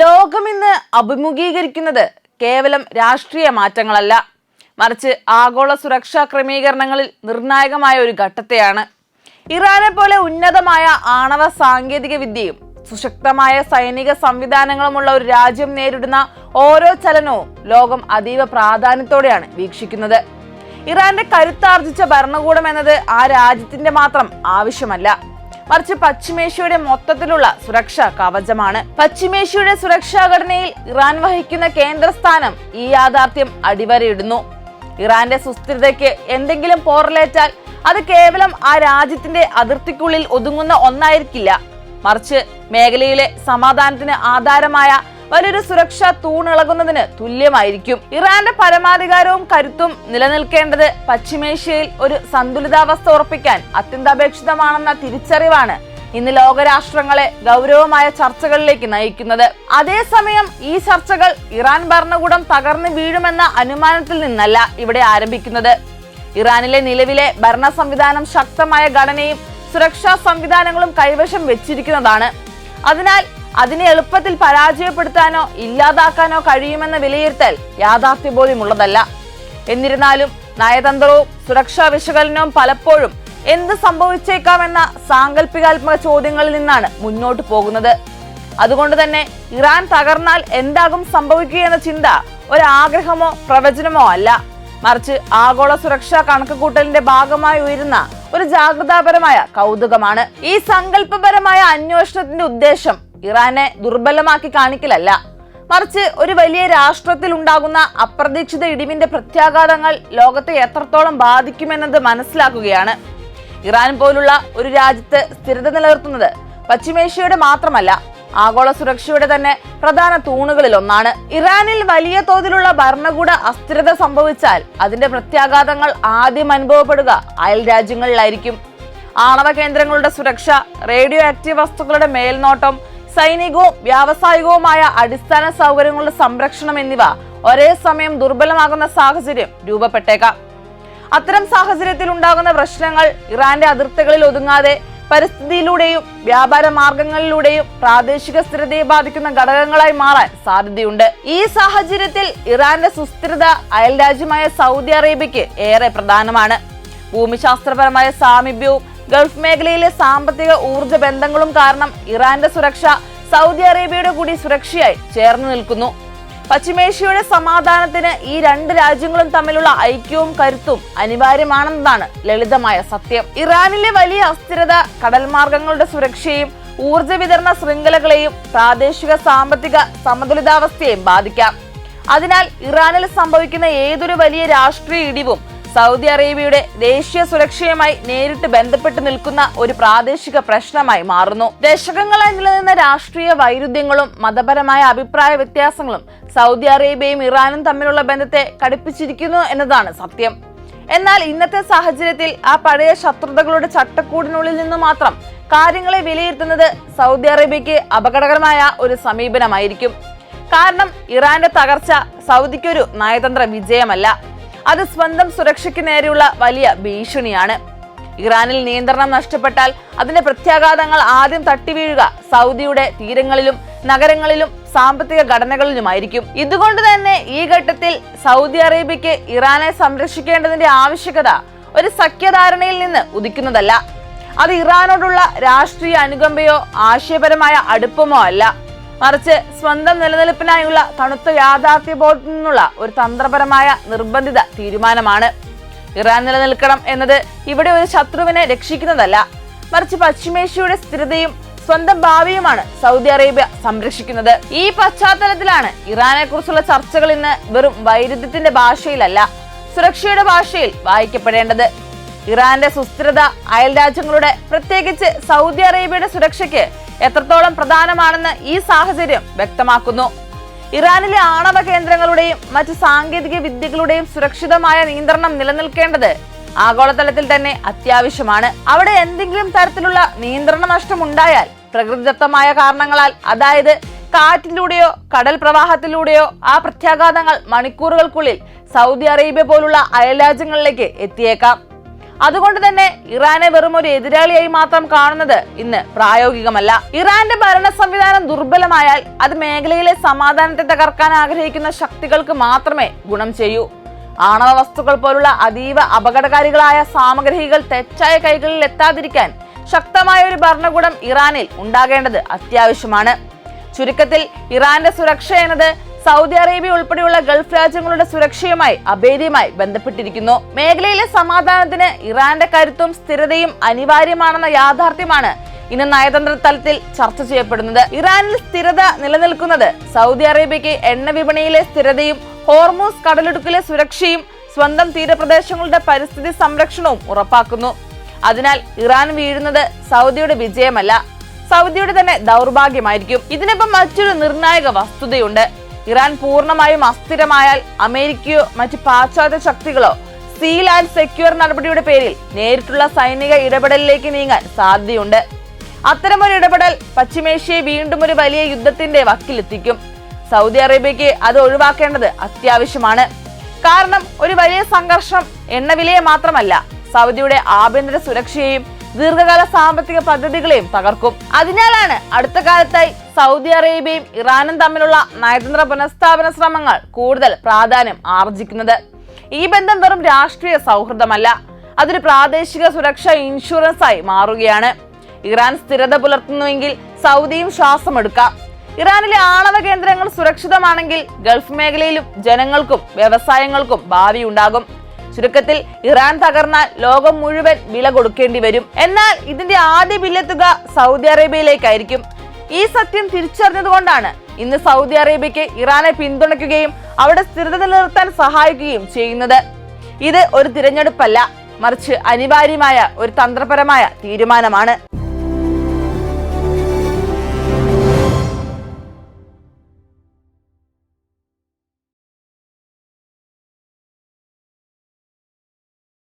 ലോകമിന്ന് അഭിമുഖീകരിക്കുന്നത് കേവലം രാഷ്ട്രീയ മാറ്റങ്ങളല്ല. മറിച്ച് ആഗോള സുരക്ഷാ ക്രമീകരണങ്ങളിൽ നിർണായകമായ ഒരു ഘട്ടത്തെയാണ്. ഇറാനെ പോലെ ഉന്നതമായ ആണവ സാങ്കേതിക വിദ്യയും സുശക്തമായ സൈനിക സംവിധാനങ്ങളുമുള്ള ഒരു രാജ്യം നേരിടുന്ന ഓരോ ചലനവും ലോകം അതീവ പ്രാധാന്യത്തോടെയാണ് വീക്ഷിക്കുന്നത്. ഇറാന്റെ കരുത്താർജിച്ച ഭരണകൂടം എന്നത് ആ രാജ്യത്തിന്റെ മാത്രം ആവശ്യമല്ല. മറിച്ച് പശ്ചിമേഷ്യയുടെ മൊത്തത്തിലുള്ള സുരക്ഷാ കവചമാണ്. പശ്ചിമേഷ്യയുടെ സുരക്ഷാ ഘടനയിൽ ഇറാൻ വഹിക്കുന്ന കേന്ദ്രസ്ഥാനം ഈ യാഥാർത്ഥ്യം അടിവരയിടുന്നു. ഇറാന്റെ സുസ്ഥിരതയ്ക്ക് എന്തെങ്കിലും പോറലേറ്റാൽ അത് കേവലം ആ രാജ്യത്തിന്റെ അതിർത്തിക്കുള്ളിൽ ഒതുങ്ങുന്ന ഒന്നായിരിക്കില്ല. മറിച്ച് മേഖലയിലെ സമാധാനത്തിന് ആധാരമായ വലിയൊരു സുരക്ഷാ തൂണിളകുന്നതിന് തുല്യമായിരിക്കും. ഇറാന്റെ പരമാധികാരവും കരുത്തും നിലനിൽക്കേണ്ടത് പശ്ചിമേഷ്യയിൽ ഒരു സന്തുലിതാവസ്ഥ ഉറപ്പിക്കാൻ അത്യന്താപേക്ഷിതമാണെന്ന തിരിച്ചറിവാണ് ഇന്ന് ലോകരാഷ്ട്രങ്ങളെ ഗൗരവമായ ചർച്ചകളിലേക്ക് നയിക്കുന്നത്. അതേസമയം ഈ ചർച്ചകൾ ഇറാൻ ഭരണകൂടം തകർന്നു വീഴുമെന്ന അനുമാനത്തിൽ നിന്നല്ല ഇവിടെ ആരംഭിക്കുന്നത്. ഇറാനിലെ നിലവിലെ ഭരണ സംവിധാനം ശക്തമായ ഘടനയും സുരക്ഷാ സംവിധാനങ്ങളും കൈവശം വെച്ചിരിക്കുന്നതാണ്. അതിനാൽ അതിനെ എളുപ്പത്തിൽ പരാജയപ്പെടുത്താനോ ഇല്ലാതാക്കാനോ കഴിയുമെന്ന വിലയിരുത്തൽ യാഥാർത്ഥ്യബോധ്യമുള്ളതല്ല. എന്നിരുന്നാലും നയതന്ത്രവും സുരക്ഷാ വിശകലനവും പലപ്പോഴും എന്ത് സംഭവിച്ചേക്കാമെന്ന സാങ്കല്പികാത്മക ചോദ്യങ്ങളിൽ നിന്നാണ് മുന്നോട്ട് പോകുന്നത്. അതുകൊണ്ട് തന്നെ ഇറാൻ തകർന്നാൽ എന്താകും സംഭവിക്കുക എന്ന ചിന്ത ഒരാഗ്രഹമോ പ്രവചനമോ അല്ല. മറിച്ച് ആഗോള സുരക്ഷാ കണക്കുകൂട്ടലിന്റെ ഭാഗമായി ഉയരുന്ന ഒരു ജാഗ്രതാപരമായ കൗതുകമാണ്. ഈ സങ്കല്പപരമായ അന്വേഷണത്തിന്റെ ഉദ്ദേശം ഇറാനെ ദുർബലമാക്കി കാണിക്കലല്ല. മറിച്ച് ഒരു വലിയ രാഷ്ട്രത്തിൽ ഉണ്ടാകുന്ന അപ്രതീക്ഷിത ഇടിവിന്റെ പ്രത്യാഘാതങ്ങൾ ലോകത്തെ എത്രത്തോളം ബാധിക്കുമെന്നത് മനസ്സിലാക്കുകയാണ്. ഇറാൻ പോലുള്ള ഒരു രാജ്യത്ത് സ്ഥിരത നിലനിർത്തുന്നത് പശ്ചിമേഷ്യയുടെ മാത്രമല്ല ആഗോള സുരക്ഷയുടെ തന്നെ പ്രധാന തൂണുകളിൽ ഒന്നാണ് ഇറാനിൽ വലിയ തോതിലുള്ള ഭരണകൂട അസ്ഥിരത സംഭവിച്ചാൽ അതിന്റെ പ്രത്യാഘാതങ്ങൾ ആദ്യം അനുഭവപ്പെടുക അയൽ രാജ്യങ്ങളിലായിരിക്കും. ആണവ കേന്ദ്രങ്ങളുടെ സുരക്ഷ റേഡിയോ ആക്റ്റീവ് വസ്തുക്കളുടെ മേൽനോട്ടം സൈനികവും വ്യാവസായികവുമായ അടിസ്ഥാന സൗകര്യങ്ങളുടെ സംരക്ഷണം എന്നിവ ഒരേ സമയം ദുർബലമാകുന്ന സാഹചര്യം രൂപപ്പെട്ടേക്കാം. അത്തരം സാഹചര്യത്തിൽ ഉണ്ടാകുന്ന പ്രശ്നങ്ങൾ ഇറാന്റെ അതിർത്തികളിൽ ഒതുങ്ങാതെ പരിസ്ഥിതിയിലൂടെയും വ്യാപാര മാർഗങ്ങളിലൂടെയും പ്രാദേശിക സ്ഥിരതയെ ബാധിക്കുന്ന ഘടകങ്ങളായി മാറാൻ സാധ്യതയുണ്ട്. ഈ സാഹചര്യത്തിൽ ഇറാന്റെ സുസ്ഥിരത അയൽരാജ്യമായ സൗദി അറേബ്യയ്ക്ക് ഏറെ പ്രധാനമാണ്. ഭൂമിശാസ്ത്രപരമായ സാമീപ്യവും ഗൾഫ് മേഖലയിലെ സാമ്പത്തിക ഊർജ ബന്ധങ്ങളും കാരണം ഇറാന്റെ സുരക്ഷ സൗദി അറേബ്യയുടെ കൂടി സുരക്ഷയായി ചേർന്ന് നിൽക്കുന്നു. പശ്ചിമേഷ്യയുടെ സമാധാനത്തിന് ഈ രണ്ട് രാജ്യങ്ങളും തമ്മിലുള്ള ഐക്യവും കരുത്തും അനിവാര്യമാണെന്നതാണ് ലളിതമായ സത്യം. ഇറാനിലെ വലിയ അസ്ഥിരത കടൽമാർഗങ്ങളുടെ സുരക്ഷയും ഊർജ വിതരണ ശൃംഖലകളെയും പ്രാദേശിക സാമ്പത്തിക സമതുലിതാവസ്ഥയെയും ബാധിക്കാം. അതിനാൽ ഇറാനിൽ സംഭവിക്കുന്ന ഏതൊരു വലിയ രാഷ്ട്രീയ ഇടിവും സൗദി അറേബ്യയുടെ ദേശീയ സുരക്ഷയുമായി നേരിട്ട് ബന്ധപ്പെട്ട് നിൽക്കുന്ന ഒരു പ്രാദേശിക പ്രശ്നമായി മാറുന്നു. ദശകങ്ങളായി നിലനിന്ന രാഷ്ട്രീയ വൈരുദ്ധ്യങ്ങളും മതപരമായ അഭിപ്രായ വ്യത്യാസങ്ങളും സൗദി അറേബ്യയും ഇറാനും തമ്മിലുള്ള ബന്ധത്തെ കടുപ്പിച്ചിരിക്കുന്നു എന്നതാണ് സത്യം. എന്നാൽ ഇന്നത്തെ സാഹചര്യത്തിൽ ആ പഴയ ശത്രുതകളുടെ ചട്ടക്കൂടിനുള്ളിൽ നിന്ന് മാത്രം കാര്യങ്ങളെ വിലയിരുത്തുന്നത് സൗദി അറേബ്യയ്ക്ക് അപകടകരമായ ഒരു സമീപനമായിരിക്കും. കാരണം ഇറാന്റെ തകർച്ച സൗദിക്കൊരു നയതന്ത്ര വിജയമല്ല. അത് സ്വന്തം സുരക്ഷയ്ക്ക് നേരെയുള്ള വലിയ ഭീഷണിയാണ്. ഇറാനിൽ നിയന്ത്രണം നഷ്ടപ്പെട്ടാൽ അതിന്റെ പ്രത്യാഘാതങ്ങൾ ആദ്യം തട്ടിവീഴുക സൗദിയുടെ തീരങ്ങളിലും നഗരങ്ങളിലും സാമ്പത്തിക ഘടനകളിലുമായിരിക്കും. ഇതുകൊണ്ട് തന്നെ ഈ ഘട്ടത്തിൽ സൗദി അറേബ്യയ്ക്ക് ഇറാനെ സംരക്ഷിക്കേണ്ടതിന്റെ ആവശ്യകത ഒരു സഖ്യധാരണയിൽ നിന്ന് ഉദിക്കുന്നതല്ല. അത് ഇറാനോടുള്ള രാഷ്ട്രീയ അനുകമ്പയോ ആശയപരമായ അടുപ്പമോ അല്ല. മറിച്ച് സ്വന്തം നിലനിൽപ്പിനായുള്ള തണുത്ത യാഥാർത്ഥ്യബോധത്തിൽ നിന്നുള്ള ഒരു തന്ത്രപരമായ നിർബന്ധിത തീരുമാനമാണ്. ഇറാൻ നിലനിൽക്കണം എന്നത് ഇവിടെ ഒരു ശത്രുവിനെ രക്ഷിക്കുന്നതല്ല. മറിച്ച് പശ്ചിമേഷ്യയുടെ സ്ഥിരതയും സ്വന്തം ഭാവിയുമാണ് സൗദി അറേബ്യ സംരക്ഷിക്കുന്നത്. ഈ പശ്ചാത്തലത്തിലാണ് ഇറാനെ കുറിച്ചുള്ള ചർച്ചകൾ ഇന്ന് വെറും വൈരുദ്ധ്യത്തിന്റെ ഭാഷയിലല്ല സുരക്ഷയുടെ ഭാഷയിൽ വായിക്കപ്പെടേണ്ടത്. ഇറാന്റെ സുസ്ഥിരത അയൽ രാജ്യങ്ങളുടെ പ്രത്യേകിച്ച് സൗദി അറേബ്യയുടെ സുരക്ഷയ്ക്ക് എത്രത്തോളം പ്രധാനമാണെന്ന് ഈ സാഹചര്യം വ്യക്തമാക്കുന്നു. ഇറാനിലെ ആണവ കേന്ദ്രങ്ങളുടെയും മറ്റ് സാങ്കേതിക വിദ്യകളുടെയും സുരക്ഷിതമായ നിയന്ത്രണം നിലനിൽക്കേണ്ടത് ആഗോളതലത്തിൽ തന്നെ അത്യാവശ്യമാണ്. അവിടെ എന്തെങ്കിലും തരത്തിലുള്ള നിയന്ത്രണ നഷ്ടമുണ്ടായാൽ പ്രകൃതിദത്തമായ കാരണങ്ങളാൽ അതായത് കാറ്റിലൂടെയോ കടൽ പ്രവാഹത്തിലൂടെയോ ആ പ്രത്യാഘാതങ്ങൾ മണിക്കൂറുകൾക്കുള്ളിൽ സൗദി അറേബ്യ പോലുള്ള അയൽരാജ്യങ്ങളിലേക്ക് എത്തിയേക്കാം. അതുകൊണ്ട് തന്നെ ഇറാനെ വെറും ഒരു എതിരാളിയായി മാത്രം കാണുന്നത് ഇന്ന് പ്രായോഗികമല്ല. ഇറാന്റെ ഭരണ സംവിധാനം ദുർബലമായാൽ അത് മേഖലയിലെ സമാധാനത്തെ തകർക്കാൻ ആഗ്രഹിക്കുന്ന ശക്തികൾക്ക് മാത്രമേ ഗുണം ചെയ്യൂ. ആണവ വസ്തുക്കൾ പോലുള്ള അതീവ അപകടകാരികളായ സാമഗ്രികൾ തെറ്റായ കൈകളിൽ എത്താതിരിക്കാൻ ശക്തമായ ഒരു ഭരണകൂടം ഇറാനിൽ ഉണ്ടാകേണ്ടത് അത്യാവശ്യമാണ്. ചുരുക്കത്തിൽ ഇറാന്റെ സുരക്ഷ എന്നത് സൗദി അറേബ്യ ഉൾപ്പെടെയുള്ള ഗൾഫ് രാജ്യങ്ങളുടെ സുരക്ഷയുമായി അഭേദ്യമായി ബന്ധപ്പെട്ടിരിക്കുന്നു. മേഖലയിലെ സമാധാനത്തിന് ഇറാന്റെ കരുത്തും സ്ഥിരതയും അനിവാര്യമാണെന്ന യാഥാർത്ഥ്യമാണ് ഇന്ന് നയതന്ത്ര തലത്തിൽ ചർച്ച ചെയ്യപ്പെടുന്നത്. ഇറാനിൽ സ്ഥിരത നിലനിൽക്കുന്നത് സൗദി അറേബ്യയ്ക്ക് എണ്ണ വിപണിയിലെ സ്ഥിരതയും ഹോർമോസ് കടലിടുക്കിലെ സുരക്ഷയും സ്വന്തം തീരപ്രദേശങ്ങളുടെ പരിസ്ഥിതി സംരക്ഷണവും ഉറപ്പാക്കുന്നു. അതിനാൽ ഇറാൻ വീഴുന്നത് സൗദിയുടെ വിജയമല്ല. സൗദിയുടെ തന്നെ ദൗർഭാഗ്യമായിരിക്കും. ഇതിനൊപ്പം മറ്റൊരു നിർണായക വസ്തുതയുണ്ട്. ഇറാൻ പൂർണമായും അസ്ഥിരമായാൽ അമേരിക്കയോ മറ്റ് പാശ്ചാത്യ ശക്തികളോ സീൽ ആൻഡ് സെക്യൂർ നടപടിയുടെ പേരിൽ നേരിട്ടുള്ള സൈനിക ഇടപെടലിലേക്ക് നീങ്ങാൻ സാധ്യതയുണ്ട്. അത്തരമൊരു ഇടപെടൽ പശ്ചിമേഷ്യയെ വീണ്ടും ഒരു വലിയ യുദ്ധത്തിന്റെ വക്കിലെത്തിക്കും. സൗദി അറേബ്യയ്ക്ക് അത് ഒഴിവാക്കേണ്ടത് അത്യാവശ്യമാണ്. കാരണം ഒരു വലിയ സംഘർഷം എണ്ണവിലയെ മാത്രമല്ല സൗദിയുടെ ആഭ്യന്തര സുരക്ഷയെയും ദീർഘകാല സാമ്പത്തിക പദ്ധതികളെയും തകർക്കും. അതിനാലാണ് അടുത്ത കാലത്തായി സൗദി അറേബ്യയും ഇറാനും തമ്മിലുള്ള നയതന്ത്ര പുനഃസ്ഥാപന ശ്രമങ്ങൾ കൂടുതൽ പ്രാധാന്യം ആർജിക്കുന്നത്. ഈ ബന്ധം വെറും രാഷ്ട്രീയ സൗഹൃദമല്ല അതൊരു പ്രാദേശിക സുരക്ഷാ ഇൻഷുറൻസ് ആയി മാറുകയാണ്. ഇറാൻ സ്ഥിരത പുലർത്തുന്നുവെങ്കിൽ സൗദിയും ശ്വാസമെടുക്കാം ഇറാനിലെ ആണവ കേന്ദ്രങ്ങൾ സുരക്ഷിതമാണെങ്കിൽ ഗൾഫ് മേഖലയിലും ജനങ്ങൾക്കും വ്യവസായങ്ങൾക്കും ഭാവി ഉണ്ടാകും ചുരുക്കത്തിൽ ഇറാൻ തകർന്നാൽ ലോകം മുഴുവൻ വില കൊടുക്കേണ്ടി വരും. എന്നാൽ ഇതിന്റെ ആദ്യ ബില്ലെത്തുക സൗദി അറേബ്യയിലേക്കായിരിക്കും. ഈ സത്യം തിരിച്ചറിഞ്ഞതുകൊണ്ടാണ് ഇന്ന് സൗദി അറേബ്യയ്ക്ക് ഇറാനെ പിന്തുണയ്ക്കുകയും അവിടെ സ്ഥിരത നിലനിർത്താൻ സഹായിക്കുകയും ചെയ്യുന്നത്. ഇത് ഒരു തിരഞ്ഞെടുപ്പല്ല മറിച്ച് അനിവാര്യമായ ഒരു തന്ത്രപരമായ തീരുമാനമാണ്.